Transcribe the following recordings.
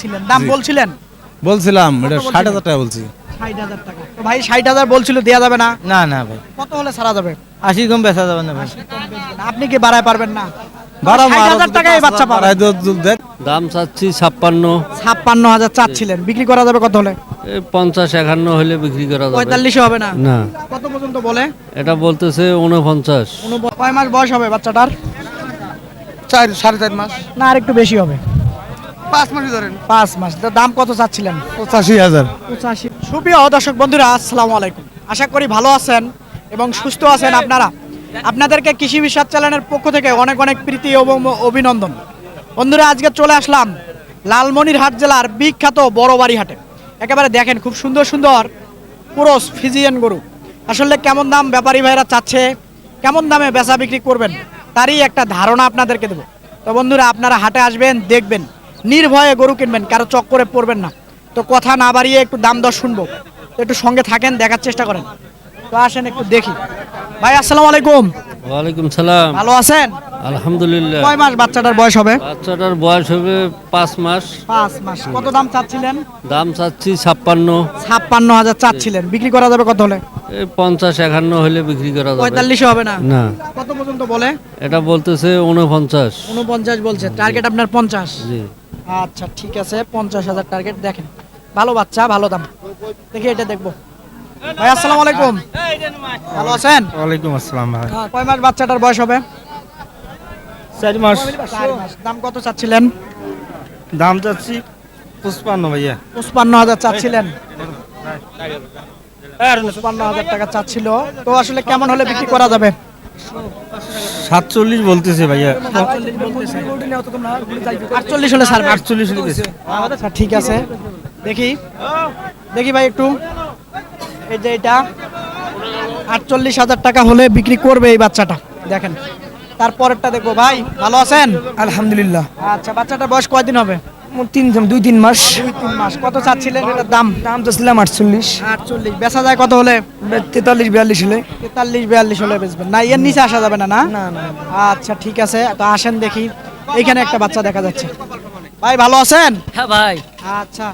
ছিলেন দাম বলছিলেন? বলছিলাম এটা? ষাট হাজার টাকা বলছি। ষাট হাজার টাকা। তো ভাই ষাট হাজার বলছিল দেওয়া যাবে না? না না ভাই। কত হলে ছাড়া যাবে? আশি কম বেচা যাবে না ভাই। আপনি কি বাড়ায় পারবেন না। দাম চাচ্ছি ছাপ্পান্ন। ছাপ্পান্ন হাজার চাচ্ছিলেন। বিক্রি করা যাবে কত হলে? পঞ্চাশ একান্ন হলে বিক্রি করা যাবে। পঁয়তাল্লিশে হবে না? না। কত পর্যন্ত বলে? এটা বলতেছে উনপঞ্চাশ কয় মাস বয়স হবে বাচ্চাটার? চার সাড়ে চার মাস। না আর একটু বেশি হবে। পাঁচ মাসই ধরেন। পাঁচ মাস। দাম কত চাচ্ছিলেন? পঁচাশি হাজার। পঁচাশি। সুপ্রিয় দর্শক বন্ধুরা আসসালামু আলাইকুম। আশা করি ভালো আছেন এবং সুস্থ আছেন আপনারা। আপনাদেরকে কৃষি বিশ্বাস চ্যানেলের পক্ষ থেকে অনেক অনেক প্রীতি এবং অভিনন্দন। বন্ধুরা আজকে চলে আসলাম লালমনিরহাট জেলার বিখ্যাত বড়বাড়ি হাটে একেবারে দেখেন খুব সুন্দর সুন্দর পুরোস ফিজিয়ান গরু। আসলে কেমন দাম ব্যাপারী ভাইরা চাচ্ছে কেমন দামে বেচা বিক্রি করবেন তারই একটা ধারণা আপনাদেরকে দেবো। তো বন্ধুরা আপনারা হাটে আসবেন দেখবেন। নির্ভয়ে গরু কিনবেন কারও চক্করে পড়বেন না। তো কথা না বাড়িয়ে একটু দাম দর শুনব। একটু সঙ্গে থাকেন দেখার চেষ্টা করেন। তো আসেন একটু দেখি। ভাই আসসালামু আলাইকুম। ওয়ালাইকুম সালাম। ভালো আছেন? আলহামদুলিল্লাহ। কয় মাস বাচ্চাটার বয়স হবে? বাচ্চাটার বয়স হবে পাঁচ মাস। পাঁচ মাস। কত দাম চাচ্ছিলেন? দাম চাচ্ছি ছাপ্পান্ন। ছাপ্পান্ন হাজার চাচ্ছিলেন। বিক্রি করা যাবে কত হলে? এই পঞ্চাশ একান্ন হলে বিক্রি করা যাবে। পঁয়তাল্লিশে হবে না? না। কত পর্যন্ত বলে? এটা বলতেছে উনপঞ্চাশ উনপঞ্চাশ বলছে। টার্গেট আপনার পঞ্চাশ। জি। আচ্ছা ঠিক আছে পঞ্চাশ হাজার টার্গেট দেখেন। ভালো বাচ্চা ভালো দাম। দেখি এটা দেখব। ভাই আসসালামু আলাইকুম। ভালো আছেন? ওয়ালাইকুম আসসালাম ভাই। হ্যাঁ, কয় মাস বাচ্চাটার বয়স হবে? চার মাস। চার মাস। দাম কত চাচ্ছিলেন? দাম চাচ্ছি পঁচপান্ন ভাইয়া। পঁচপান্ন হাজার চাচ্ছিলেন। পঁচপান্ন হাজার টাকা চাচ্ছিল। তো আসলে কেমন হলে বিক্রি করা যাবে? সাতচল্লিশ বলতেছে ভাইয়া। আটচল্লিশ হলে ছাড়বে আটচল্লিশ হলে। আচ্ছা ঠিক আছে। দেখি। দেখি ভাই একটু। এই যে এটা। আটচল্লিশ হাজার টাকা হলে বিক্রি করবে এই বাচ্চাটা। দেখেন। তারপরেরটা দেখব। ভাই ভালো আছেন? আলহামদুলিল্লাহ। আচ্ছা বাচ্চাটার বয়স কয়দিন হবে? তিন দুই তিন মাস। দুই তিন মাস। কত চাচ্ছিলেন এটার দাম? দাম তো ছিলাম আটচল্লিশ। আটচল্লিশ। বেচা যায় কত হলে? তেতাল্লিশ বিয়াল্লিশ হলে। তেতাল্লিশ বিয়াল্লিশ হলে বেচবেন। না এর নিচে আসা যাবে না? না না না। আচ্ছা ঠিক আছে। তো আসেন দেখি। এইখানে একটা বাচ্চা দেখা যাচ্ছে। ভাই ভালো আছেন? হ্যাঁ ভাই। আচ্ছা।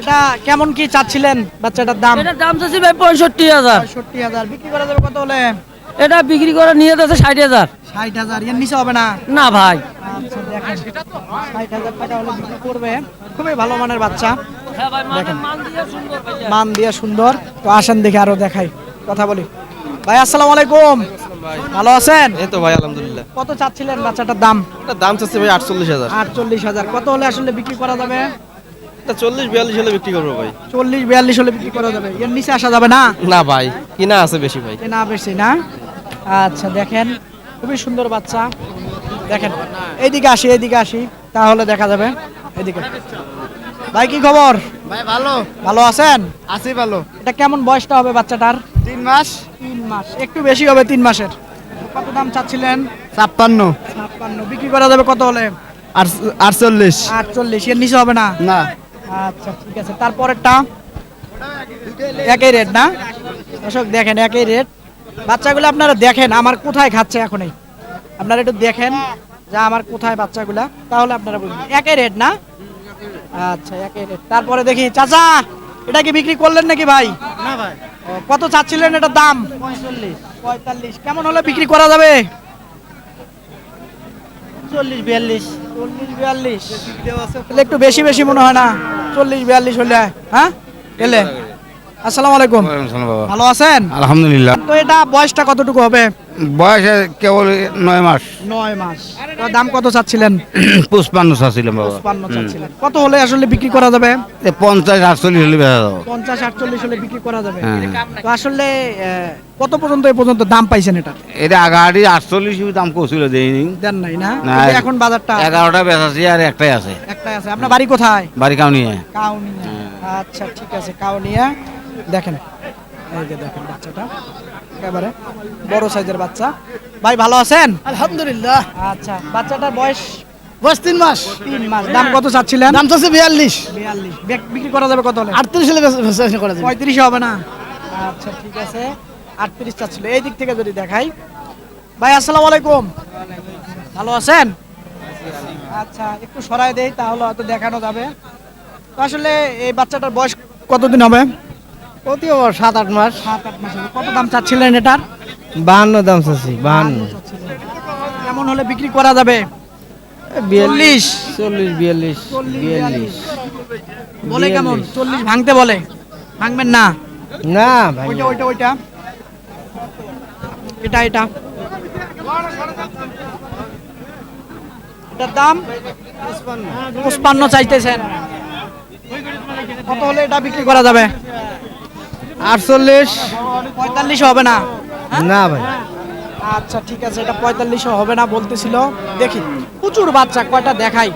এটা কেমন কি চাচ্ছিলেন বাচ্চাটার দাম? এটার দাম চাচ্ছি ভাই পঁয়ষট্টি হাজার। পঁয়ষট্টি হাজার। বিক্রি করা যাবে কত হলে? এটা বিক্রি করে নিয়ে যাচ্ছে ষাট হাজার। ষাট হাজার। এর নিচে হবে না? না ভাই। দেখেন ষাট হাজার টাকা হলে বিক্রি করবে। খুবই ভালো মানের বাচ্চা। হ্যাঁ দেখেন। মান দিয়ে সুন্দর ভাইয়া। মান সুন্দর। তো আসেন দেখে আরও দেখাই কথা বলি। ভাই আসসালামু আলাইকুম। ভালো আছেন? এই তো ভাই আলহামদুলিল্লাহ। কত চাচ্ছিলেন বাচ্চাটার দাম? দাম চাচ্ছে ভাই আটচল্লিশ হাজার। আটচল্লিশ হাজার। কত হলে আসলে বিক্রি করা যাবে? এটা চল্লিশ বিয়াল্লিশ হলে বিক্রি করব ভাই। চল্লিশ বিয়াল্লিশ হলে বিক্রি করা যাবে। এর নিচে আসা যাবে না? না ভাই কিনা আছে বেশি ভাই। বেশি না? আচ্ছা দেখেন। খুবই সুন্দর বাচ্চা। দেখেন এইদিকে আসি এইদিকে আসি তাহলে দেখা যাবে। এদিকে। ভাই কি খবর? ভাই ভালো। ভালো আছেন? আছি ভালো। এটা কেমন বয়সটা হবে বাচ্চাটার? তিন মাস। তিন মাস। একটু বেশি হবে তিন মাসের। কত দাম চাচ্ছিলেন? ছাপ্পান্ন। ছাপ্পান্ন। বিক্রি করা যাবে কত হলে? আটচল্লিশ। আটচল্লিশ। এর নিচে হবে না? না। আচ্ছা ঠিক আছে। তারপরেরটা? একই রেট না? দর্শক দেখেন একই রেট বাচ্চাগুলো আপনারা দেখেন আমার কোথায় খাচ্ছে এখনই। আপনারা একটু দেখেন যে আমার কোথায় বাচ্চাগুলা। তাহলে আপনারা বুঝবেন একই রেট না? আচ্ছা একই রেট। তারপরে দেখি চাচা এটা কি বিক্রি করলেন নাকি ভাই? না ভাই। কত চাচ্ছিলেন এটার দাম? পঁয়তাল্লিশ। পঁয়তাল্লিশ। কেমন হলে বিক্রি করা যাবে? চল্লিশ বিয়াল্লিশ। চল্লিশ বিয়াল্লিশ। তাহলে একটু বেশি বেশি মনে হয় না। চল্লিশ বিয়াল্লিশ হলে হ্যাঁ? এলে। আসসালামু। আলাইকুম। বাবা। ভালো আছেন? আলহামদুলিল্লাহ। তো এটা বয়সটা কতটুকু হবে? বয়স কেবল নয় মাস। নয় মাস। দাম কত চাচ্ছিলেন? পুষ্পান্ন চাচ্ছিলাম বাবা। পান্ন চাচ্ছিলেন। কত হলে আসলে বিক্রি করা যাবে? পঞ্চাশ আটচল্লিশ হলে বেচা যাব। পঞ্চাশ আটচল্লিশ হলে বিক্রি করা যাবে। হ্যাঁ। তো আসলে কত পর্যন্ত এই পর্যন্ত দাম পাইছেন এটা? এটা আগাড়ি আটচল্লিশ দাম করছিল দেয়নি। দেন নাই না? এখন বাজারটা এগারোটা বেচাছি আর একটাই আছে। একটাই আছে। আপনার বাড়ি কোথায়? বাড়ি কাউ নিয়ে কাউনিয়া আচ্ছা ঠিক আছে কাউনিয়া। দেখেন। এই যে দেখেন বাচ্চাটা। একেবারে। বড় সাইজের বাচ্চা। ভাই ভালো আছেন? আলহামদুলিল্লাহ। আচ্ছা বাচ্চাটার বয়স? বস তিন মাস। তিন মাস। দাম কত চাচ্ছিলেন? দাম চাচ্ছে বিয়াল্লিশ। বিয়াল্লিশ। বিক্রি করা যাবে কত হলে? আটত্রিশ হলে করা যাবে। পঁয়ত্রিশ হবে না? আচ্ছা ঠিক আছে। আটত্রিশ চাচ্ছিল। এই দিক থেকে যদি দেখাই। ভাই আসসালামু আলাইকুম। ভালো আছেন? আচ্ছা একটু সরাই দেই তাহলে হয়তো দেখানো যাবে। আসলে এই বাচ্চাটার বয়স কতদিন হবে? প্রতি ওভার সাত আট মাস। সাত আট মাস কত দাম চাচ্ছিলেন এটার? বাহান্ন দাম চাচ্ছি বাহান্ন। কেমন হলে বিক্রি করা যাবে? চল্লিশ। চল্লিশ বিয়াল্লিশ বিয়াল্লিশ। বলে কেমন? চল্লিশ ভাঙতে বলে। ভাঙবেন না? না ওইটা ওইটা ওইটা। এটা এটা। এটার দাম? পঁচপান্ন চাইতেছেন। কত হলে এটা বিক্রি করা যাবে? আটচল্লিশ। পঁয়তাল্লিশ হবে না? না ভাই। আচ্ছা ঠিক আছে এটা পঁয়তাল্লিশ হবে না বলতেছিল। দেখি প্রচুর বাচ্চা কয়টা দেখাই।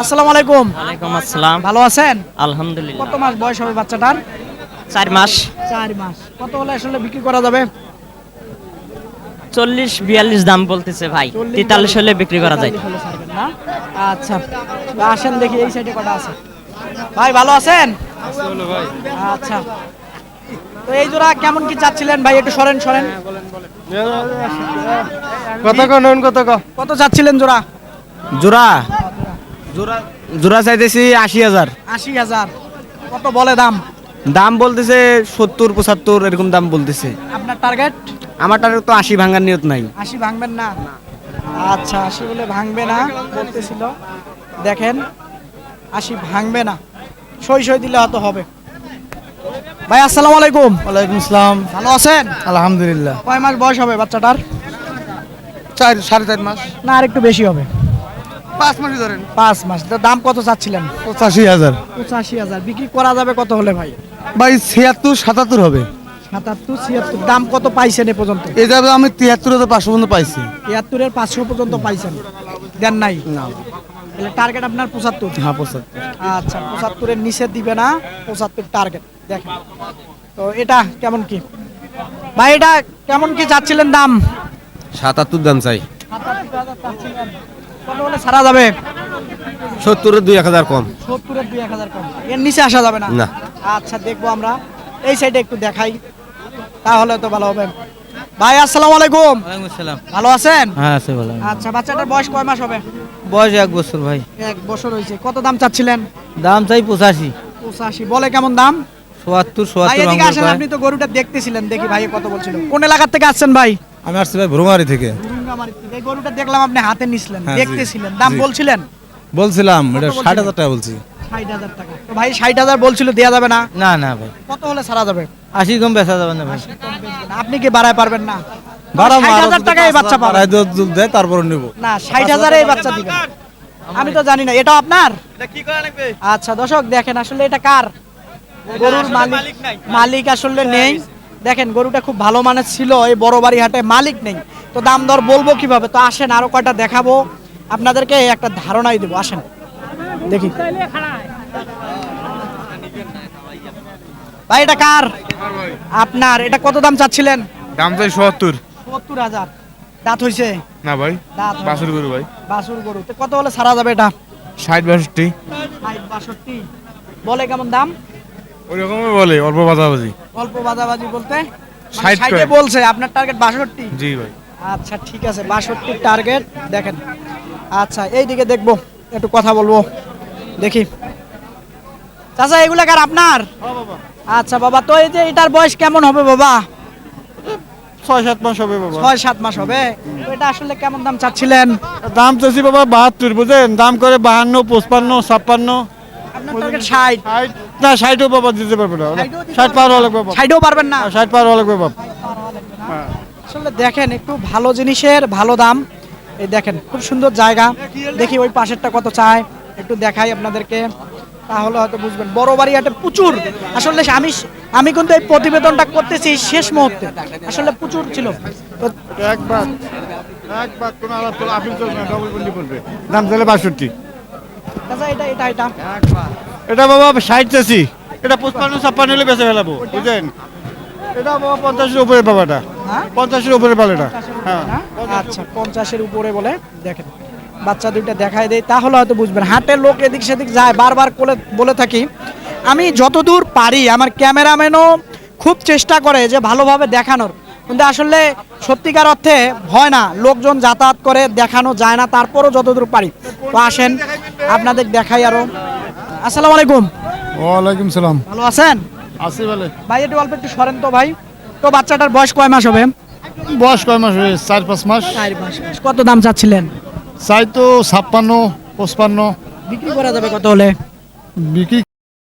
আসসালামু আলাইকুম। ওয়ালাইকুম আসসালাম। ভালো আছেন? আলহামদুলিল্লাহ। কত মাস বয়স হবে বাচ্চাটার? চার মাস। চার মাস। কত হলে আসলে বিক্রি করা যাবে? চল্লিশ বিয়াল্লিশ দাম বলতেছে ভাই। তেতাল্লিশ হলে বিক্রি করা যায়। 43 হলে ছাড়বেন না? আচ্ছা আসেন দেখি এই সাইডে কটা আছে। ভাই ভালো আছেন? আচ্ছা। তো এই জোড়া কেমন কি চাচ্ছিলেন ভাই? একটু সরেন সরেন। কত কন কত কত চাচ্ছিলেন জোড়া? জোড়া? জোড়া জোড়া চাইতেছি আশি হাজার। আশি হাজার। কত বলে দাম? দাম বলতেছে সত্তর পঁচাত্তর এরকম দাম বলতেছে। আপনার টার্গেট আমার টার্গেট তো আশি ভাঙার নিয়ত নাই। আশি ভাঙবেন না? আচ্ছা আশি বলে ভাঙবে না বলতেছিল। দেখেন আশি ভাঙবে না। সই সই দিলে হয়তো হবে। ভাই আসসালামু আলাইকুম। ওয়ালাইকুম আসসালাম। ভালো আছেন? আলহামদুলিল্লাহ। কয় মাস বয়স হবে বাচ্চাটার? চার সাড়ে চার মাস। না আর একটু বেশি হবে। পাঁচ মাসই ধরেন। পাঁচ মাস। তো দাম কত চাচ্ছিলেন? পঁচাশি হাজার। পঁচাশি হাজার। বিক্রি করা যাবে কত হলে ভাই? ভাই ছিয়াত্তর সাতাত্তর হবে। সাতাত্তর ছিয়াত্তর। দাম কত পাইছেন এ পর্যন্ত? এই যাবে আমি তিয়াত্তর হাজার পাঁচশো পর্যন্ত পাইছি। তিয়াত্তরের পাঁচশো পর্যন্ত পাইছেন। দেন নাই? না। তাহলে টার্গেট আপনার পঁচাত্তর। হ্যাঁ পঁচাত্তর। আচ্ছা পঁচাত্তরের নিচে দিবে না পঁচাত্তর টার্গেট দেখেন। তো এটা কেমন কি? ভাই এটা কেমন কি চাচ্ছিলেন দাম? সাতাত্তর দাম চাই। ছাড়া যাবে? সত্তরের দুই এক হাজার কম। সত্তরের দুই এক হাজার কম। এর নিচে আসা যাবে না? না। আচ্ছা দেখব আমরা। এই সাইডে একটু দেখাই। তাহলে তো ভালো হবে। ভাই আসসালামু আলাইকুম। ভালো আছেন? হ্যাঁ আছে বলো আচ্ছা বাচ্চাটার বয়স কয় মাস হবে? বয়স এক বছর ভাই। এক বছর হয়েছে। কত দাম চাচ্ছিলেন? দাম চাই পঁচাশি। পঁচাশি। বলে কেমন দাম? চুয়াত্তর ভাই এদিকে আসেন আপনি তো গরুটা দেখতেছিলেন। দেখি ভাই কত বলছিল। কোন এলাকার থেকে আসছেন ভাই? আমি আসছি ভাই ভ্রমারি থেকে। থেকে। গরুটা দেখলাম আপনি হাতে নিছিলেন হ্যাঁ। দেখতেছিলেন। দাম বলছিলেন? বলছিলাম এটা ষাট? হাজার টাকা বলছি। ষাট হাজার টাকা। তো ভাই ষাট হাজার বলছিল দেওয়া যাবে না? না না ভাই। কত হলে ছাড়া যাবে? আশি কম বেচা যাবে না ভাই। আপনি কি বাড়ায় পারবেন না? বাড়াবো, ষাট হাজার যদি টাকা এই পাঁচ বাচ্চা পাবেন বাড়ায় যদি দুধ দেয় তারপরে নেব। না ষাট হাজারে বাচ্চা দিবেন। আমি তো জানি না এটা আপনার? আচ্ছা দর্শক দেখেন আসলে এটা কার? গরুর মালিক মালিক আসলে নেই। দেখেন গরুটা খুব ভালো মানের ছিল এই বড় বাড়ি হাটে মালিক নেই। তো দাম দর বলব কীভাবে? তো আসেন আরও কয়টা দেখাবো। আপনাদেরকে একটা ধারণাই দেবো আসেন। দেখি। ভাই এটা কার? আপনার এটা কত দাম চাচ্ছিলেন? দাম চাই সত্তর। সত্তর হাজার। দাঁত হইছে? না ভাই দাঁত বাসুর গরু ভাই। বাছুর গরু। তো কত হলে ছাড়া যাবে এটা? ষাট বাষট্টি। ষাট বাষট্টি। বলে কেমন দাম? ওই রকমই বলে অল্প বাজাবাজি। অল্প বাজাবাজি বলতে? ষাটে বলছে আপনার টার্গেট বাষট্টি? জি ভাই। আচ্ছা ঠিক আছে বাষট্টি টার্গেট দেখেন। আচ্ছা এইদিকে দেখব। একটু কথা বলব। দেখি। চাচা এগুলা কার আপনার? আচ্ছা বাবা তো এই যে এটার বয়স কেমন হবে বাবা? ছয় সাত মাস হবে বাবা। ছয় সাত মাস হবে। এটা আসলে কেমন দাম চাচ্ছিলেন? দাম চাইছি বাবা বাহাত্তর বুঝেন দাম করে বাহান্ন পঁচপান্ন ছাপ্পান্ন। ষাট। না ষাটও বাবা দিতে পারবে না। ষাট পার হওয়া লাগবে ষাটও পারবেন না? হ্যাঁ, ষাট পার হওয়া লাগবে বাবা। আসলে দেখেন একটু ভালো জিনিসের ভালো দাম। এই দেখেন খুব সুন্দর জায়গা। দেখি ওই পাশেরটা কত চায়। একটু দেখাই আপনাদেরকে। তাহলে হয়তো বুঝবেন। বড় বাড়ি হাটে প্রচুর। আসলে আমি আমি কিন্তু এই প্রতিবেদনটা করতেছি শেষ মুহূর্তে। আসলে প্রচুর ছিল। তো একবার একবার কোনো আলাপ চলো আপিল চলবে ডবল বন্ডি পড়বে দাম চাইলে বাষট্টি। চাচা, এটা এটা এটা। এটা বাবা ষাট চাষি। এটা পঁচপান্ন ছাপ্পান্ন হলে বেঁচে ফেলাবো। বুঝলেন? এটা পঞ্চাশের উপরে বাবাটা হ্যাঁ? পঞ্চাশের উপরে পালে হ্যাঁ আচ্ছা পঞ্চাশের উপরে বলে দেখেন বাচ্চা দুইটা দেখায় দেয় তাহলে হয়তো বুঝবেন। হাটের লোক এদিক সেদিক যায় বারবার করে বলে থাকি। আমি যতদূর পারি আমার ক্যামেরাম্যানও খুব চেষ্টা করে যে ভালোভাবে দেখানোর। কিন্তু আসলে সত্যিকার অর্থে হয় না লোকজন যাতায়াত করে দেখানো যায় না তারপরও যতদূর পারি। তো আসেন আপনাদের দেখাই আরও। আসসালামু আলাইকুম। ওয়ালাইকুম সালাম। ভালো আছেন? আসি বলে। ভাই একটু অল্প একটু সরেন তো ভাই। তো বাচ্চাটার বয়স কয় মাস হবে? বয়স কয় মাস হয়েছে চার পাঁচ মাস। চার মাস। কত দাম চাচ্ছিলেন? চাই তো ছাপ্পান্ন পঁচপান্ন। বিক্রি করা যাবে কত হলে? বিক্রি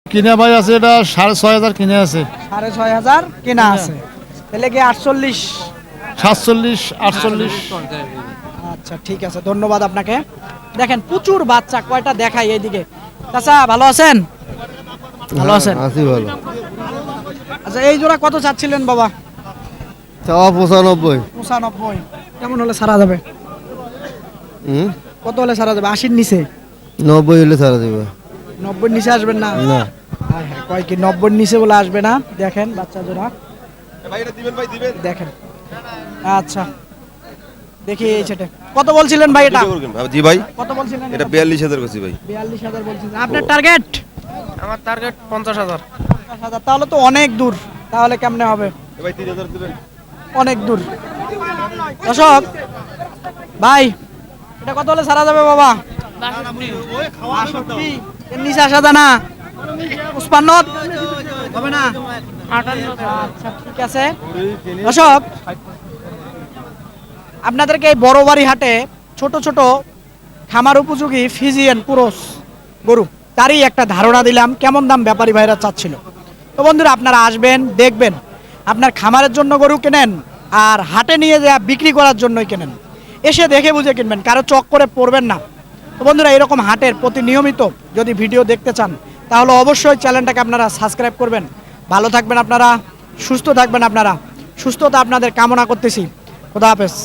কিনে ভাই আছে এটা সাড়ে ছয় হাজার কিনে আছে। সাড়ে ছয় হাজার কেনা আছে। তাহলে কি আটচল্লিশ? সাতচল্লিশ আটচল্লিশ। আচ্ছা ঠিক আছে ধন্যবাদ আপনাকে। দেখেন প্রচুর বাচ্চা কয়টা দেখাই এইদিকে। চাচা ভালো আছেন? ভালো আছেন? আছি ভালো। আচ্ছা এই জোড়া কত চাচ্ছিলেন বাবা? চাওয়া পঁচানব্বই। পঁচানব্বই। কেমন হলে সারা যাবে? হুম? কত হলে সারা যাবে? আশির নিচে? নব্বই হলে ছাড়া দেবে। নব্বই নিচে আসবেন না? না। কয় কি নব্বই নিচে বলে আসবে না? দেখেন বাচ্চা জোড়া। দেখেন। আচ্ছা। দেখি এই সেটে। কত বলছিলেন ভাই এটা? জি ভাই। কত বলছিলেন এটা বিয়াল্লিশ হাজার করছি ভাই। বিয়াল্লিশ হাজার বলছিলেন। আপনার টার্গেট আমার টার্গেট পঞ্চাশ হাজার। হাজার তাহলে তো অনেক দূর। তাহলে কেমনে হবে? অনেক দূর। দর্শক ভাই এটা কত হলে সারা যাবে বাবা? নিচে আসা যায় না। পুষ্পান্ন হবে না? আচ্ছা ঠিক আছে। দর্শক আপনাদেরকে এই বড় বাড়ি হাটে ছোট ছোট খামার উপযোগী ফিজিয়ান পুরুষ গরু তারই একটা ধারণা দিলাম কেমন দাম ব্যাপারী ভাইরা চাচ্ছিল। তো বন্ধুরা, আপনারা আসবেন, দেখবেন। আপনার খামারের জন্য গরু কেনেন আর হাটে নিয়ে যা বিক্রি করার জন্যই কেনেন। এসে দেখে বুঝে কিনবেন, কারও চক করে পড়বেন না। তো বন্ধুরা, এরকম হাটের প্রতি নিয়মিত যদি ভিডিও দেখতে চান, তাহলে অবশ্যই চ্যানেলটাকে আপনারা সাবস্ক্রাইব করবেন। ভালো থাকবেন আপনারা, সুস্থ থাকবেন আপনারা। সুস্থতা আপনাদের কামনা করতেছি। খোদা হাফেজ।